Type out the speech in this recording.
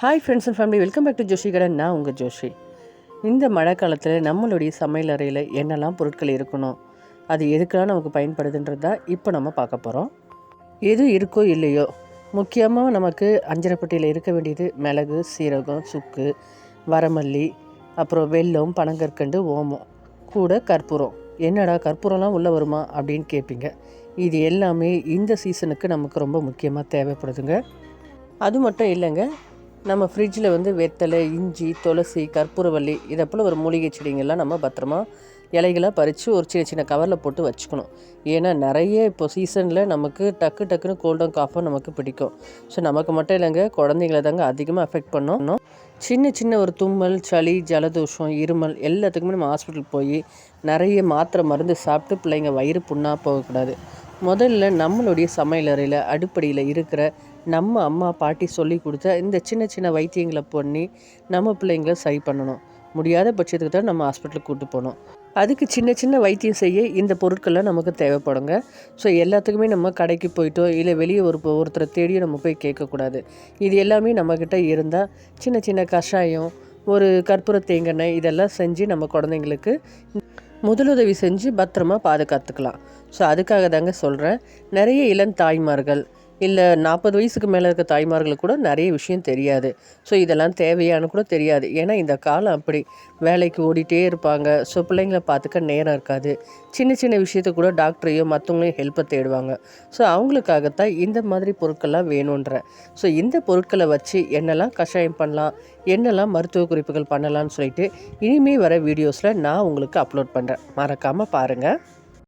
Hi friends and family welcome back to Joshi கடன் நான் உங்கள் ஜோஷி. இந்த மழை காலத்தில் நம்மளுடைய சமையல் அறையில் என்னெல்லாம் பொருட்கள் இருக்கணும்? அது எதுக்கெல்லாம் நமக்கு பயன்படுதுன்றது தான் இப்போ நம்ம பார்க்க போகிறோம் எது இருக்கோ இல்லையோ முக்கியமாக நமக்கு அஞ்சரைப்பட்டியில் இருக்க வேண்டியது மிளகு சீரகம் சுக்கு வரமல்லி அப்புறம் வெல்லம் பனங்கற்கண்டு ஓமம். கூட கற்பூரம். என்னடா கற்பூரம்லாம் உள்ளே வருமா அப்படின்னு கேட்பீங்க இது எல்லாமே இந்த சீசனுக்கு நமக்கு ரொம்ப முக்கியமாக தேவைப்படுதுங்க. அது மட்டும் இல்லைங்க நம்ம ஃப்ரிட்ஜில் வந்து வெத்தலை இஞ்சி துளசி கற்பூரவள்ளி இதை போல் ஒரு மூலிகை செடிங்கள்லாம் நம்ம பத்திரமா இலைகளாக பறித்து ஒரு சின்ன சின்ன கவரில் போட்டு வச்சுக்கணும். ஏன்னா நிறைய இப்போ சீசனில் நமக்கு டக்கு டக்குன்னு கோல்டும் காஃபும் நமக்கு பிடிக்கும். ஸோ நமக்கு மட்டும் இல்லைங்க குழந்தைங்கள தாங்க அதிகமாக அஃபெக்ட் பண்ணோம். சின்ன சின்ன ஒரு தும்மல் சளி ஜலதோஷம் இருமல் எல்லாத்துக்குமே நம்ம ஹாஸ்பிட்டல் போய் நிறைய மாத்திரை மருந்து சாப்பிட்டு பிள்ளைங்க வயிறு புண்ணாக போகக்கூடாது. முதல்ல நம்மளுடைய சமையலறையில் அடுப்படியில் இருக்கிற நம்ம அம்மா பாட்டி சொல்லி கொடுத்த இந்த சின்ன சின்ன வைத்தியங்களை பண்ணி நம்ம பிள்ளைங்கள சரி பண்ணணும். முடியாத பட்சத்துக்கு தான் நம்ம ஹாஸ்பிட்டலுக்கு கூப்பிட்டு போகணும். அதுக்கு சின்ன சின்ன வைத்தியம் செய்ய இந்த பொருட்கள்லாம் நமக்கு தேவைப்படுங்க. ஸோ எல்லாத்துக்குமே நம்ம கடைக்கு போயிட்டோ இல்லை வெளியே ஒரு ஒருத்தரை தேடியோ நம்ம போய் கேட்கக்கூடாது. இது எல்லாமே நம்மக்கிட்ட இருந்தால் சின்ன சின்ன கஷாயம் ஒரு கற்பூர தேங்காய் இதெல்லாம் செஞ்சு நம்ம குழந்தைங்களுக்கு முதலுதவி செஞ்சு பத்திரமா பாதுகாத்துக்கலாம். ஸோ அதுக்காக தாங்க சொல்கிறேன் நிறைய இளம் தாய்மார்கள் இல்லை நாற்பது வயசுக்கு மேலே இருக்க தாய்மார்களுக்கு கூட நிறைய விஷயம் தெரியாது. ஸோ இதெல்லாம் தேவையானு கூட தெரியாது. ஏன்னா இந்த காலம் அப்படி. வேலைக்கு ஓடிட்டே இருப்பாங்க. ஸோ பிள்ளைங்கள பார்த்துக்க நேரம் இருக்காது. சின்ன சின்ன விஷயத்த கூட டாக்டரையோ மற்றவங்களையும் ஹெல்ப்பை தேடுவாங்க. ஸோ அவங்களுக்காகத்தான் இந்த மாதிரி பொருட்கள்லாம் வேணுன்ற. ஸோ இந்த பொருட்களை வச்சு என்னெல்லாம் கஷாயம் பண்ணலாம் என்னெல்லாம் மருத்துவ குறிப்புகள் பண்ணலாம்னு சொல்லிட்டு இனிமேல் வர வீடியோஸில் நான் உங்களுக்கு அப்லோட் பண்ணுறேன் மறக்காமல் பாருங்கள்